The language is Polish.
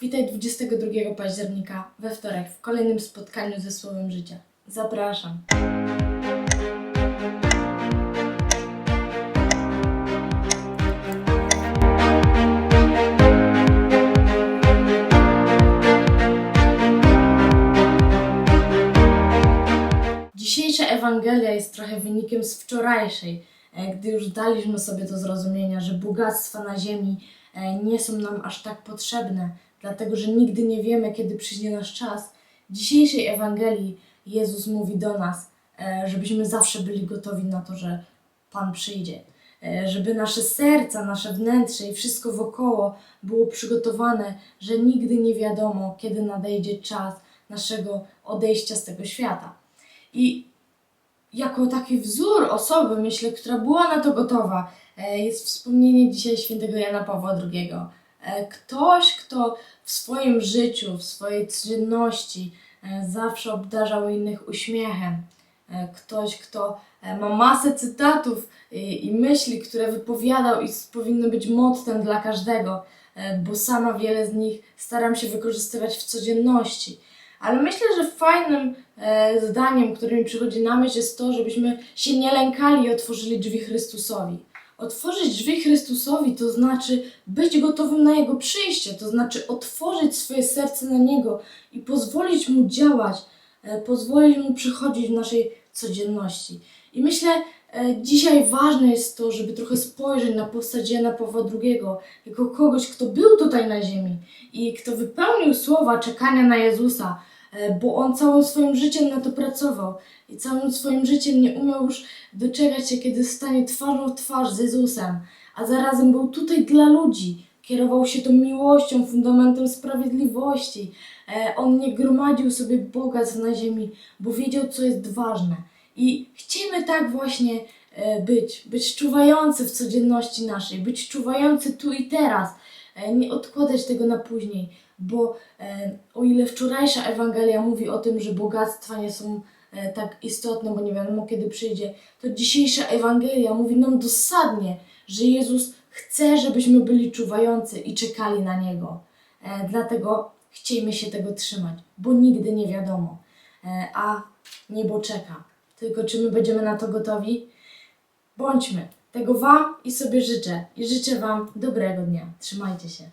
Witaj 22 października we wtorek w kolejnym spotkaniu ze Słowem Życia. Zapraszam. Dzisiejsza Ewangelia jest trochę wynikiem z wczorajszej, e, gdy już daliśmy sobie do zrozumienia, że bogactwa na ziemi e, nie są nam aż tak potrzebne, dlatego że nigdy nie wiemy, kiedy przyjdzie nasz czas. W dzisiejszej Ewangelii Jezus mówi do nas, e, żebyśmy zawsze byli gotowi na to, że Pan przyjdzie. E, Żeby nasze serca, nasze wnętrze i wszystko wokoło było przygotowane, że nigdy nie wiadomo, kiedy nadejdzie czas naszego odejścia z tego świata. I jako taki wzór osoby, myślę, która była na to gotowa, e, jest wspomnienie dzisiaj świętego Jana Pawła II. E, Ktoś, kto w swoim życiu, w swojej codzienności e, zawsze obdarzał innych uśmiechem. E, Ktoś, kto ma masę cytatów i, myśli, które wypowiadał i powinny być mottem dla każdego, bo sama wiele z nich staram się wykorzystywać w codzienności. Ale myślę, że fajnym zdaniem, które mi przychodzi na myśl, jest to, żebyśmy się nie lękali i otworzyli drzwi Chrystusowi. Otworzyć drzwi Chrystusowi to znaczy być gotowym na Jego przyjście, to znaczy otworzyć swoje serce na Niego i pozwolić Mu działać, e, pozwolić Mu przychodzić w naszej codzienności. I myślę, e, dzisiaj ważne jest to, żeby trochę spojrzeć na postać Jana Pawła II jako kogoś, kto był tutaj na ziemi i kto wypełnił słowa czekania na Jezusa, bo on całym swoim życiem na to pracował i całym swoim życiem nie umiał już doczekać się, kiedy stanie twarzą w twarz z Jezusem, a zarazem był tutaj dla ludzi. Kierował się tą miłością, fundamentem sprawiedliwości. E, On nie gromadził sobie bogactw na ziemi, bo wiedział, co jest ważne. I chcemy tak właśnie e, być, być czuwający w codzienności naszej, być czuwający tu i teraz, e, nie odkładać tego na później, bo e, o ile wczorajsza Ewangelia mówi o tym, że bogactwa nie są e, tak istotne, bo nie wiadomo kiedy przyjdzie, to dzisiejsza Ewangelia mówi nam dosadnie, że Jezus chce, żebyśmy byli czuwający i czekali na Niego. E, dlatego chciejmy się tego trzymać, bo nigdy nie wiadomo. E, a niebo czeka. Tylko czy my będziemy na to gotowi? Bądźmy. Tego Wam i sobie życzę. I życzę Wam dobrego dnia. Trzymajcie się.